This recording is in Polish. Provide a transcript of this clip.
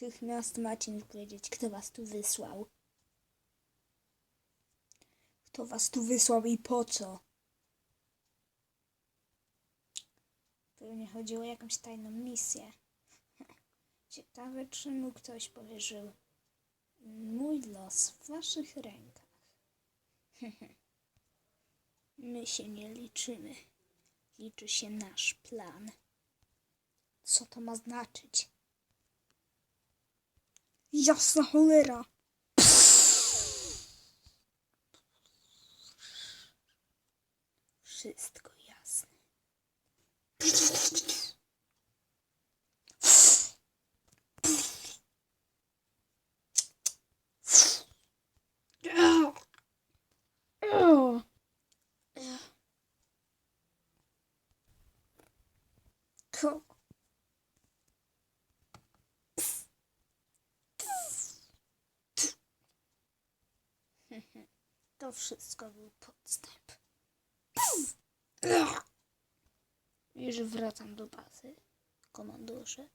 Natychmiast macie mi powiedzieć, kto was tu wysłał. Kto was tu wysłał i po co? Pewnie chodziło o jakąś tajną misję. Ciekawe, czy mu ktoś powierzył mój los w waszych rękach. My się nie liczymy. Liczy się nasz plan. Co to ma znaczyć? Jasna cholera! Wszystko jasne. Ko- To wszystko był podstęp. Już wracam do bazy, komandorze.